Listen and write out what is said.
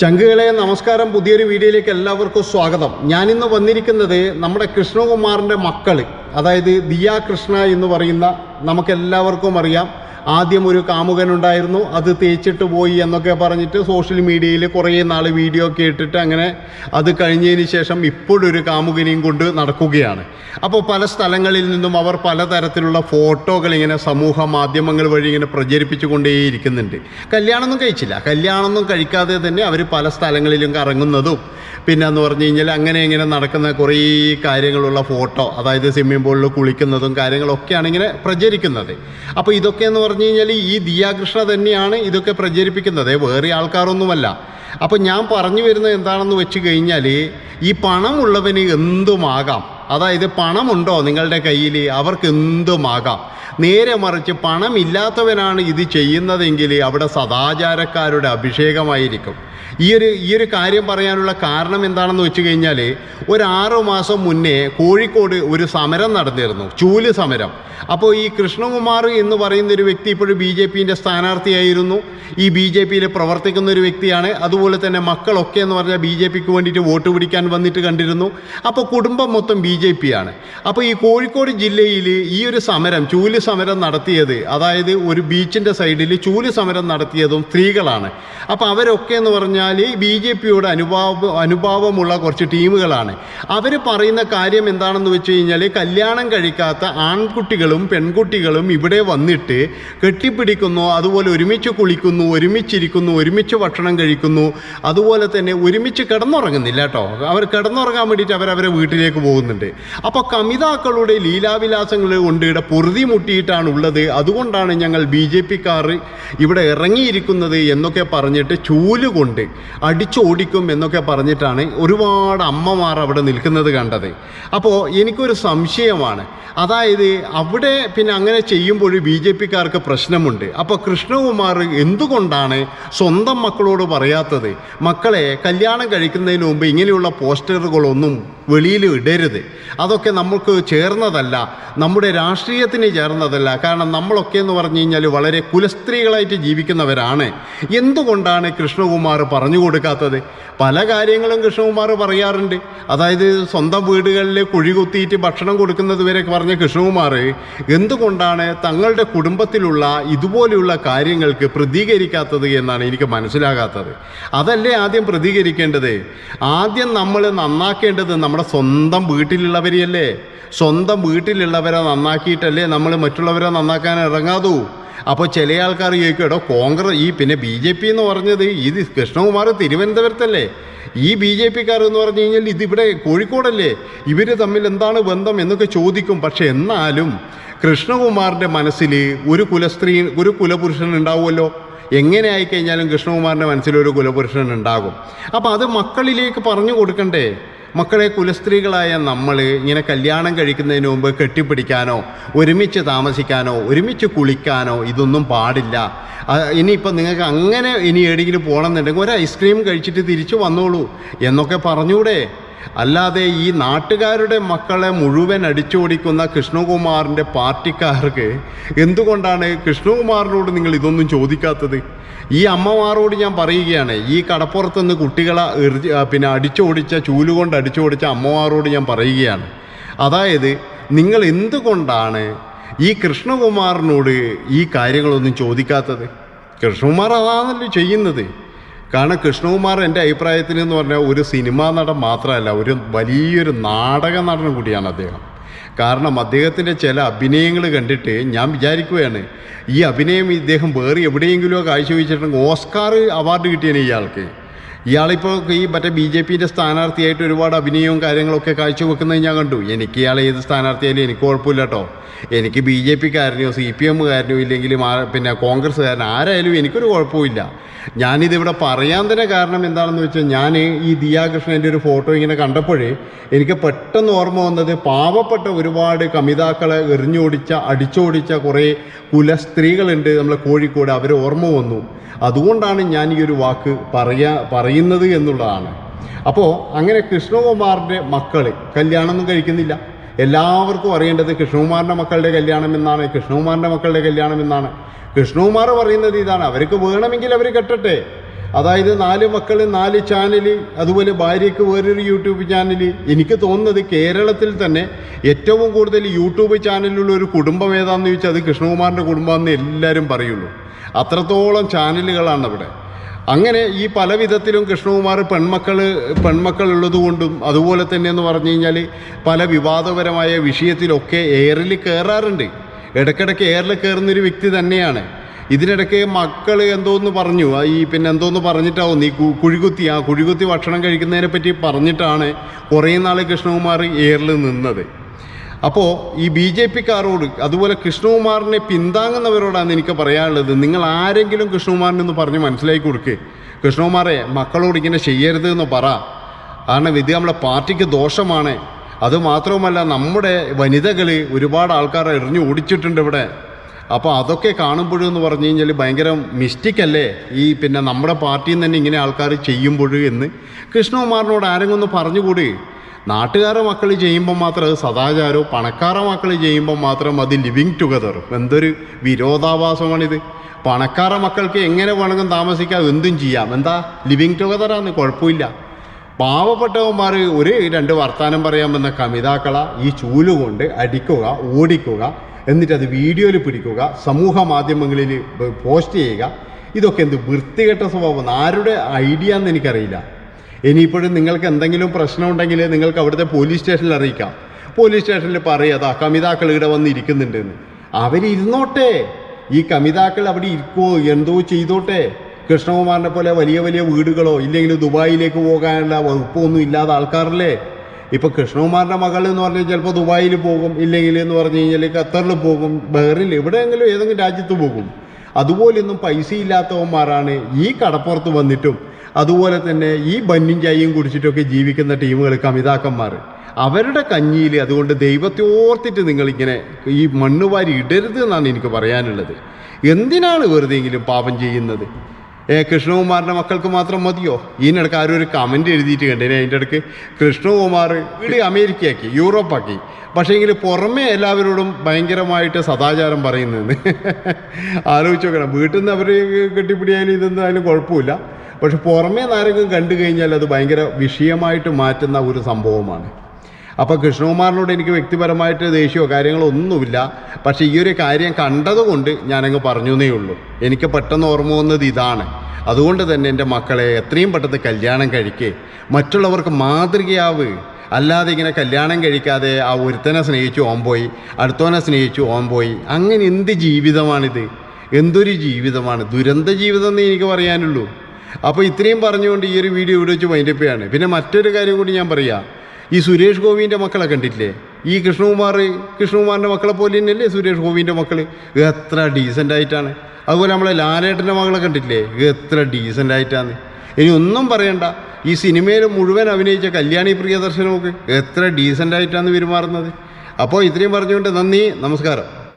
ചങ്കുകളെ നമസ്കാരം പുതിയൊരു വീഡിയോയിലേക്ക് എല്ലാവർക്കും സ്വാഗതം. ഞാനിന്ന് വന്നിരിക്കുന്നത് നമ്മുടെ കൃഷ്ണകുമാറിന്റെ മക്കൾ അതായത് ദിയ കൃഷ്ണ എന്ന് പറയുന്ന നമുക്കെല്ലാവർക്കും അറിയാം. ആദ്യം ഒരു കാമുകനുണ്ടായിരുന്നു അത് തേച്ചിട്ട് പോയി എന്നൊക്കെ പറഞ്ഞിട്ട് സോഷ്യൽ മീഡിയയിൽ കുറേ നാൾ വീഡിയോ ഒക്കെ ഇട്ടിട്ട് അങ്ങനെ അത് കഴിഞ്ഞതിന് ശേഷം ഇപ്പോഴൊരു കാമുകനെയും കൊണ്ട് നടക്കുകയാണ്. അപ്പോൾ പല സ്ഥലങ്ങളിൽ നിന്നും അവർ പലതരത്തിലുള്ള ഫോട്ടോകൾ ഇങ്ങനെ സമൂഹ മാധ്യമങ്ങൾ വഴി ഇങ്ങനെ പ്രചരിപ്പിച്ചുകൊണ്ടേയിരിക്കുന്നുണ്ട്. കല്യാണമൊന്നും കഴിച്ചില്ല. കല്യാണമൊന്നും കഴിക്കാതെ തന്നെ അവർ പല സ്ഥലങ്ങളിലും കറങ്ങുന്നതും പിന്നെ എന്ന് പറഞ്ഞു കഴിഞ്ഞാൽ അങ്ങനെ ഇങ്ങനെ നടക്കുന്ന കുറേ കാര്യങ്ങളുള്ള ഫോട്ടോ അതായത് സ്വിമ്മിംഗ് പൂളിൽ കുളിക്കുന്നതും കാര്യങ്ങളൊക്കെയാണ് ഇങ്ങനെ പ്രചരിക്കുന്നത്. അപ്പോൾ ഇതൊക്കെ എന്ന് പറഞ്ഞു കഴിഞ്ഞാൽ ഈ ദിയാകൃഷ്ണ തന്നെയാണ് ഇതൊക്കെ പ്രചരിപ്പിക്കുന്നത്. വേറെ ആൾക്കാരൊന്നുമല്ല. അപ്പോൾ ഞാൻ പറഞ്ഞു വരുന്നത് എന്താണെന്ന് വെച്ച് കഴിഞ്ഞാൽ ഈ പണമുള്ളവന് എന്തുമാകാം? അതായത് പണമുണ്ടോ നിങ്ങളുടെ കയ്യിൽ അവർക്ക് എന്തുമാകാം നേരെ മറിച്ച് പണമില്ലാത്തവനാണ് ഇത് ചെയ്യുന്നതെങ്കിൽ അവിടെ സദാചാരക്കാരുടെ അഭിഷേകമായിരിക്കും. ഈ ഒരു ഈ ഒരു കാര്യം പറയാനുള്ള കാരണം എന്താണെന്ന് വെച്ച് കഴിഞ്ഞാൽ ഒരു ആറു മാസം മുന്നേ കോഴിക്കോട് ഒരു സമരം നടന്നിരുന്നു ചൂൽ സമരം. അപ്പോൾ ഈ കൃഷ്ണകുമാർ എന്ന് പറയുന്ന ഒരു വ്യക്തി ഇപ്പോഴും ബി ജെ പിന്റെ സ്ഥാനാർത്ഥിയായിരുന്നു. ഈ ബി ജെ പിയിൽ പ്രവർത്തിക്കുന്ന ഒരു വ്യക്തിയാണ്. അതുപോലെ തന്നെ മക്കളൊക്കെ എന്ന് പറഞ്ഞാൽ ബി ജെ പിക്ക് വേണ്ടിയിട്ട് വോട്ട് പിടിക്കാൻ വന്നിട്ട് കണ്ടിരുന്നു. അപ്പോൾ കുടുംബം മൊത്തം ബി ജെ പി ആണ് അപ്പോൾ ഈ കോഴിക്കോട് ജില്ലയിൽ ഈ ഒരു സമരം ചൂൽ സമരം നടത്തിയത് അതായത് ഒരു ബീച്ചിന്റെ സൈഡിൽ ചൂൽ സമരം നടത്തിയതും സ്ത്രീകളാണ്. അപ്പോൾ അവരൊക്കെ എന്ന് പറഞ്ഞാൽ ബി ജെ പിയുടെ അനുഭാവ അനുഭാവമുള്ള കുറച്ച് ടീമുകളാണ്. അവർ പറയുന്ന കാര്യം എന്താണെന്ന് വെച്ച് കഴിഞ്ഞാൽ കല്യാണം കഴിക്കാത്ത ആൺകുട്ടികളും പെൺകുട്ടികളും ഇവിടെ വന്നിട്ട് കെട്ടിപ്പിടിക്കുന്നു അതുപോലെ ഒരുമിച്ച് കുളിക്കുന്നു ഒരുമിച്ചിരിക്കുന്നു ഒരുമിച്ച് ഭക്ഷണം കഴിക്കുന്നു അതുപോലെ തന്നെ ഒരുമിച്ച് കിടന്നുറങ്ങുന്നില്ല കേട്ടോ. അവർ കിടന്നുറങ്ങാൻ വേണ്ടിയിട്ട് അവരവരെ വീട്ടിലേക്ക് പോകുന്നുണ്ട്. അപ്പോൾ കമിതാക്കളുടെ ലീലാവിലാസങ്ങൾ കൊണ്ട് ഇവിടെ പൊറുതി മുട്ടിയിട്ടാണ് ഉള്ളത് അതുകൊണ്ടാണ് ഞങ്ങൾ ബി ജെ പിക്കാർ ഇവിടെ ഇറങ്ങിയിരിക്കുന്നത് എന്നൊക്കെ പറഞ്ഞിട്ട് ചൂലുകൊണ്ട് അടിച്ചോടിക്കും എന്നൊക്കെ പറഞ്ഞിട്ടാണ് ഒരുപാട് അമ്മമാർ അവിടെ നിൽക്കുന്നത് കണ്ടത്. അപ്പോൾ എനിക്കൊരു സംശയമാണ്. അതായത് അവിടെ പിന്നെ അങ്ങനെ ചെയ്യുമ്പോൾ ബി ജെ പിക്കാർക്ക് പ്രശ്നമുണ്ട്. അപ്പോൾ കൃഷ്ണകുമാർ എന്തുകൊണ്ടാണ് സ്വന്തം മക്കളോട് പറയാത്തത്? മക്കളെ കല്യാണം കഴിക്കുന്നതിന് മുമ്പ് ഇങ്ങനെയുള്ള പോസ്റ്ററുകളൊന്നും വെളിയിൽ ഇടരുത്. അതൊക്കെ നമുക്ക് ചേർന്നതല്ല. നമ്മുടെ രാഷ്ട്രീയത്തിന് ചേർന്നതല്ല. കാരണം നമ്മളൊക്കെ എന്ന് പറഞ്ഞു കഴിഞ്ഞാൽ വളരെ കുലസ്ത്രീകളായിട്ട് ജീവിക്കുന്നവരാണ്. എന്തുകൊണ്ടാണ് കൃഷ്ണകുമാർ പറഞ്ഞു കൊടുക്കാത്തത്. പല കാര്യങ്ങളും കൃഷ്ണകുമാർ പറയാറുണ്ട്. അതായത് സ്വന്തം വീടുകളിൽ കുഴി കുത്തിയിട്ട് ഭക്ഷണം കൊടുക്കുന്നത് വരെ പറഞ്ഞ കൃഷ്ണകുമാർ എന്തുകൊണ്ടാണ് തങ്ങളുടെ കുടുംബത്തിലുള്ള ഇതുപോലെയുള്ള കാര്യങ്ങൾക്ക് പ്രതികരിക്കാത്തത് എന്നാണ് എനിക്ക് മനസ്സിലാകാത്തത്. അതല്ലേ ആദ്യം പ്രതികരിക്കേണ്ടത്? ആദ്യം നമ്മൾ നന്നാക്കേണ്ടത് നമ്മുടെ സ്വന്തം വീട്ടിലുള്ളവരെയല്ലേ? സ്വന്തം വീട്ടിലുള്ളവരെ നന്നാക്കിയിട്ടല്ലേ നമ്മൾ മറ്റുള്ളവരെ നന്നാക്കാൻ ഇറങ്ങാതൂ? അപ്പോൾ ചില ആൾക്കാർ ചോദിക്കും എടോ കോൺഗ്രസ് ഈ പിന്നെ ബി ജെ പി എന്ന് പറഞ്ഞത് ഇത് കൃഷ്ണകുമാർ തിരുവനന്തപുരത്തല്ലേ? ഈ ബി ജെ പിക്കാർ എന്ന് പറഞ്ഞു കഴിഞ്ഞാൽ ഇതിവിടെ കോഴിക്കോടല്ലേ? ഇവർ തമ്മിൽ എന്താണ് ബന്ധം? എന്നൊക്കെ ചോദിക്കും. പക്ഷെ എന്നാലും കൃഷ്ണകുമാറിന്റെ മനസ്സിൽ ഒരു കുലസ്ത്രീ ഒരു കുലപുരുഷൻ ഉണ്ടാവുമല്ലോ. എങ്ങനെ ആയിക്കഴിഞ്ഞാലും കൃഷ്ണകുമാറിന്റെ മനസ്സിൽ ഒരു കുലപുരുഷൻ ഉണ്ടാകും. അപ്പോൾ അത് മക്കളിലേക്ക് പറഞ്ഞു കൊടുക്കണ്ടേ? മക്കളെ കുലസ്ത്രീകളായ നമ്മൾ ഇങ്ങനെ കല്യാണം കഴിക്കുന്നതിന് മുമ്പ് കെട്ടിപ്പിടിക്കാനോ ഒരുമിച്ച് താമസിക്കാനോ ഒരുമിച്ച് കുളിക്കാനോ ഇതൊന്നും പാടില്ല. ഇനിയിപ്പോൾ നിങ്ങൾക്ക് അങ്ങനെ ഇനി എവിടെയെങ്കിലും പോകണമെന്നുണ്ടെങ്കിൽ ഒരു ഐസ്ക്രീം കഴിച്ചിട്ട് തിരിച്ചു വന്നോളൂ എന്നൊക്കെ പറഞ്ഞൂടെ. അല്ലാതെ ഈ നാട്ടുകാരുടെ മക്കളെ മുഴുവൻ അടിച്ചോടിക്കുന്ന കൃഷ്ണകുമാറിന്റെ പാർട്ടിക്കാർക്ക് എന്തുകൊണ്ടാണ് കൃഷ്ണകുമാറിനോട് നിങ്ങൾ ഇതൊന്നും ചോദിക്കാത്തത്? ഈ അമ്മമാരോട് ഞാൻ പറയുകയാണ് ഈ കടപ്പുറത്തുനിന്ന് കുട്ടികളെ പിന്നെ അടിച്ചോടിച്ച ചൂലുകൊണ്ട് അടിച്ചോടിച്ച അമ്മമാരോട് ഞാൻ പറയുകയാണ്. അതായത് നിങ്ങൾ എന്തുകൊണ്ടാണ് ഈ കൃഷ്ണകുമാറിനോട് ഈ കാര്യങ്ങളൊന്നും ചോദിക്കാത്തത്? കൃഷ്ണകുമാർ അതാണല്ലോ ചെയ്യുന്നത്. കാരണം കൃഷ്ണകുമാർ എന്റെ അഭിപ്രായത്തിൽ എന്ന് പറഞ്ഞാൽ ഒരു സിനിമാ നടൻ മാത്രമല്ല ഒരു വലിയൊരു നാടക നടൻ കൂടിയാണ് അദ്ദേഹം. കാരണം അദ്ദേഹത്തിന്റെ ചില അഭിനയങ്ങൾ കണ്ടിട്ട് ഞാൻ വിചാരിക്കുകയാണ് ഈ അഭിനയം ഇദ്ദേഹം വേറെ എവിടെയെങ്കിലുമോ കാഴ്ചവെച്ചിട്ടുണ്ടെങ്കിൽ ഓസ്കാർ അവാർഡ് കിട്ടിയാണ് ഇയാൾക്ക്. ഇയാളിപ്പോൾ ഈ മറ്റേ ബി ജെ പിന്റെ സ്ഥാനാർത്ഥിയായിട്ട് ഒരുപാട് അഭിനയവും കാര്യങ്ങളൊക്കെ കാഴ്ചവെക്കുന്നത് ഞാൻ കണ്ടു. എനിക്ക് ഇയാൾ ഏത് സ്ഥാനാർത്ഥിയായാലും എനിക്ക് കുഴപ്പമില്ല കേട്ടോ. എനിക്ക് ബി ജെ പിക്കാരനെയോ സി പി എമ്മുകാരനോ ഇല്ലെങ്കിൽ പിന്നെ കോൺഗ്രസ്സുകാരൻ ആരായാലും എനിക്കൊരു കുഴപ്പമില്ല ഞാനിതിവിടെ പറയാൻ തന്നെ കാരണം എന്താണെന്ന് വെച്ചാൽ ഞാൻ ഈ ദിയാകൃഷ്ണന്റെ ഒരു ഫോട്ടോ ഇങ്ങനെ കണ്ടപ്പോഴേ എനിക്ക് പെട്ടെന്ന് ഓർമ്മ വന്നത് പാവപ്പെട്ട ഒരുപാട് കമിതാക്കളെ എറിഞ്ഞോടിച്ച അടിച്ചോടിച്ച കുറേ കുല സ്ത്രീകളുണ്ട് നമ്മളെ കോഴിക്കോട്. അവർ ഓർമ്മ വന്നു. അതുകൊണ്ടാണ് ഞാൻ ഈ ഒരു വാക്ക് പറയാ പറയുന്നത് എന്നുള്ളതാണ്. അപ്പോൾ അങ്ങനെ കൃഷ്ണകുമാറിന്റെ മക്കൾ കല്യാണമൊന്നും കഴിക്കുന്നില്ല. എല്ലാവർക്കും അറിയേണ്ടത് കൃഷ്ണകുമാറിന്റെ മക്കളുടെ കല്യാണം എന്നാണ് കൃഷ്ണകുമാറിന്റെ മക്കളുടെ കല്യാണം എന്നാണ് കൃഷ്ണകുമാർ പറയുന്നത് ഇതാണ് അവർക്ക് വേണമെങ്കിൽ അവർ കെട്ടട്ടെ. അതായത് നാല് മക്കൾ നാല് ചാനൽ അതുപോലെ ഭാര്യയ്ക്ക് വേറൊരു യൂട്യൂബ് ചാനൽ എനിക്ക് തോന്നുന്നത് കേരളത്തിൽ തന്നെ ഏറ്റവും കൂടുതൽ യൂട്യൂബ് ചാനലിലുള്ള ഒരു കുടുംബം ഏതാണെന്ന് ചോദിച്ചാൽ അത് കൃഷ്ണകുമാറിന്റെ കുടുംബമെന്ന് എല്ലാവരും പറയുള്ളൂ. അത്രത്തോളം ചാനലുകളാണ് ഇവിടെ അങ്ങനെ ഈ പല വിധത്തിലും കൃഷ്ണകുമാർ പെൺമക്കൾ പെൺമക്കൾ ഉള്ളതുകൊണ്ടും അതുപോലെ തന്നെ എന്ന് പറഞ്ഞു കഴിഞ്ഞാൽ പല വിവാദപരമായ വിഷയത്തിലൊക്കെ എയറിൽ കയറാറുണ്ട് ഇടയ്ക്കിടയ്ക്ക് എയറിൽ കയറുന്നൊരു വ്യക്തി തന്നെയാണ്. ഇതിനിടയ്ക്ക് മക്കൾ എന്തോന്ന് പറഞ്ഞു. ഈ പിന്നെ എന്തോന്ന് പറഞ്ഞിട്ടാവും? നീ കുഴികുത്തി ആ കുഴികുത്തി ഭക്ഷണം കഴിക്കുന്നതിനെ പറ്റി പറഞ്ഞിട്ടാണ് കുറേ നാൾ കൃഷ്ണകുമാർ എയറിൽ നിന്നത്. അപ്പോൾ ഈ ബി ജെ പിക്കാരോട് അതുപോലെ കൃഷ്ണകുമാറിനെ പിന്താങ്ങുന്നവരോടാണ് എനിക്ക് പറയാനുള്ളത്. നിങ്ങൾ ആരെങ്കിലും കൃഷ്ണകുമാറിനൊന്ന് പറഞ്ഞ് മനസ്സിലാക്കി കൊടുക്ക്. കൃഷ്ണകുമാറെ മക്കളോട് ഇങ്ങനെ ചെയ്യരുത് എന്ന് പറ. കാരണം ഇത് നമ്മുടെ പാർട്ടിക്ക് ദോഷമാണ്. അതുമാത്രവുമല്ല നമ്മുടെ വനിതകൾ ഒരുപാട് ആൾക്കാരെ എറിഞ്ഞു ഓടിച്ചിട്ടുണ്ട് ഇവിടെ. അപ്പോൾ അതൊക്കെ കാണുമ്പോഴെന്ന് പറഞ്ഞു കഴിഞ്ഞാൽ ഭയങ്കര മിസ്റ്റേക്കല്ലേ ഈ പിന്നെ നമ്മുടെ പാർട്ടിയിൽ നിന്ന് തന്നെ ഇങ്ങനെ ആൾക്കാർ ചെയ്യുമ്പോൾ എന്ന്. കൃഷ്ണകുമാറിനോട് ആരെങ്കിലും ഒന്ന് പറഞ്ഞുകൂടി. നാട്ടുകാരെ മക്കൾ ചെയ്യുമ്പോൾ മാത്രം അത് സദാചാരവും പണക്കാരെ മക്കൾ ചെയ്യുമ്പോൾ മാത്രം അത് ലിവിങ് ടുഗദറും എന്തൊരു വിരോധാഭാസമാണിത്. പണക്കാരെ മക്കൾക്ക് എങ്ങനെ വേണമെങ്കിലും താമസിക്കാം എന്തും ചെയ്യാം. എന്താ? ലിവിങ് ടുഗതറാന്ന് കുഴപ്പമില്ല. പാവപ്പെട്ടവന്മാർ ഒരു രണ്ട് വർത്താനം പറയാൻ വന്ന കമിതാക്കള ഈ ചൂലുകൊണ്ട് അടിക്കുക ഓടിക്കുക എന്നിട്ട് അത് വീഡിയോയിൽ പിടിക്കുക സമൂഹ മാധ്യമങ്ങളിൽ പോസ്റ്റ് ചെയ്യുക. ഇതൊക്കെ എന്ത് വൃത്തികെട്ട സ്വഭാവം ആരുടെ ഐഡിയ എന്ന് എനിക്കറിയില്ല. ഇനിയിപ്പോഴും നിങ്ങൾക്ക് എന്തെങ്കിലും പ്രശ്നമുണ്ടെങ്കിൽ നിങ്ങൾക്ക് അവിടുത്തെ പോലീസ് സ്റ്റേഷനിൽ അറിയിക്കാം. പോലീസ് സ്റ്റേഷനിൽ പറയാതാ കമിതാക്കൾ ഇവിടെ വന്ന് ഇരിക്കുന്നുണ്ടെന്ന്. അവരിരുന്നോട്ടെ ഈ കമിതാക്കൾ അവിടെ ഇരിക്കുമോ എന്തോ ചെയ്തോട്ടെ. കൃഷ്ണകുമാറിനെ പോലെ വലിയ വലിയ വീടുകളോ ഇല്ലെങ്കിൽ ദുബായിലേക്ക് പോകാനുള്ള വകുപ്പൊന്നും ഇല്ലാത്ത ആൾക്കാരല്ലേ? ഇപ്പോൾ കൃഷ്ണകുമാറിന്റെ മകൾ എന്ന് പറഞ്ഞാൽ ചിലപ്പോൾ ദുബായിൽ പോകും ഇല്ലെങ്കിൽ എന്ന് പറഞ്ഞു കഴിഞ്ഞാൽ ഖത്തറിൽ പോകും ബഹറിൽ എവിടെയെങ്കിലും ഏതെങ്കിലും രാജ്യത്ത് പോകും. അതുപോലെയൊന്നും പൈസ ഇല്ലാത്തവന്മാരാണ് ഈ കടപ്പുറത്ത് വന്നിട്ടും അതുപോലെ തന്നെ ഈ ബന്നും ചായയും കുടിച്ചിട്ടൊക്കെ ജീവിക്കുന്ന ടീമുകൾ കമിതാക്കന്മാർ അവരുടെ കഞ്ഞിയിൽ അതുകൊണ്ട് ദൈവത്തെ ഓർത്തിട്ട് നിങ്ങളിങ്ങനെ ഈ മണ്ണ് വാരി ഇടരുത് എന്നാണ് എനിക്ക് പറയാനുള്ളത്. എന്തിനാണ് വെറുതെയെങ്കിലും പാപം ചെയ്യുന്നത്? ഏ കൃഷ്ണകുമാറിന്റെ മക്കൾക്ക് മാത്രം മതിയോ? ഇതിനിടയ്ക്ക് ആരും ഒരു കമന്റ് എഴുതിയിട്ട് കണ്ടേനെ അതിന്റെ ഇടയ്ക്ക് കൃഷ്ണകുമാർ വീട് അമേരിക്കയാക്കി യൂറോപ്പാക്കി. പക്ഷേ എങ്കിൽ പുറമേ എല്ലാവരോടും ഭയങ്കരമായിട്ട് സദാചാരം പറയുന്നതെന്ന് ആലോചിച്ച് നോക്കണം വീട്ടിൽ നിന്ന് അവർ കെട്ടിപ്പിടിയാലും അതിന് കുഴപ്പമില്ല. പക്ഷെ പുറമേ ആരെങ്കിലും കണ്ടു കഴിഞ്ഞാൽ അത് ഭയങ്കര വിഷയമായിട്ട് മാറ്റുന്ന ഒരു സംഭവമാണ്. അപ്പോൾ കൃഷ്ണകുമാറിനോട് എനിക്ക് വ്യക്തിപരമായിട്ട് ദേഷ്യമോ കാര്യങ്ങളോ ഒന്നുമില്ല. പക്ഷേ ഈ ഒരു കാര്യം കണ്ടതുകൊണ്ട് ഞാനങ്ങ് പറഞ്ഞു ഉള്ളൂ. എനിക്ക് പെട്ടെന്ന് ഓർമ്മ വന്നത് ഇതാണ്. അതുകൊണ്ട് തന്നെ എന്റെ മക്കളെ എത്രയും പെട്ടെന്ന് കല്യാണം കഴിക്കേ. മറ്റുള്ളവർക്ക് മാതൃകയാവ്. അല്ലാതെ ഇങ്ങനെ കല്യാണം കഴിക്കാതെ ആ ഒരുത്തനെ സ്നേഹിച്ചു ഓൻ പോയി അടുത്തവനെ സ്നേഹിച്ചു ഓൻ പോയി. അങ്ങനെ എന്ത് ജീവിതമാണിത്? എന്തൊരു ജീവിതമാണ്? ദുരന്ത ജീവിതം എന്ന് എനിക്ക് പറയാനുള്ളൂ. അപ്പോൾ ഇത്രയും പറഞ്ഞുകൊണ്ട് ഈ ഒരു വീഡിയോ ഇവിടെ വെച്ച് ചെയ്യാണ്. പിന്നെ മറ്റൊരു കാര്യം കൂടി ഞാൻ പറയാം. ഈ സുരേഷ് ഗോപിന്റെ മക്കളെ കണ്ടിട്ടില്ലേ? ഈ കൃഷ്ണകുമാർ കൃഷ്ണകുമാറിന്റെ മക്കളെ പോലെ തന്നെയല്ലേ സുരേഷ് ഗോപിന്റെ മക്കൾ എത്ര ഡീസന്റ് ആയിട്ടാണ്. അതുപോലെ നമ്മളെ ലാലേട്ടന്റെ മകളെ കണ്ടിട്ടില്ലേ? എത്ര ഡീസന്റ് ആയിട്ടാണ്. ഇനി ഒന്നും പറയണ്ട. ഈ സിനിമയിൽ മുഴുവൻ അഭിനയിച്ച കല്യാണി പ്രിയദർശനമൊക്കെ എത്ര ഡീസന്റ് ആയിട്ടാണ് പെരുമാറുന്നത്. അപ്പോൾ ഇത്രയും പറഞ്ഞുകൊണ്ട് നന്ദി നമസ്കാരം.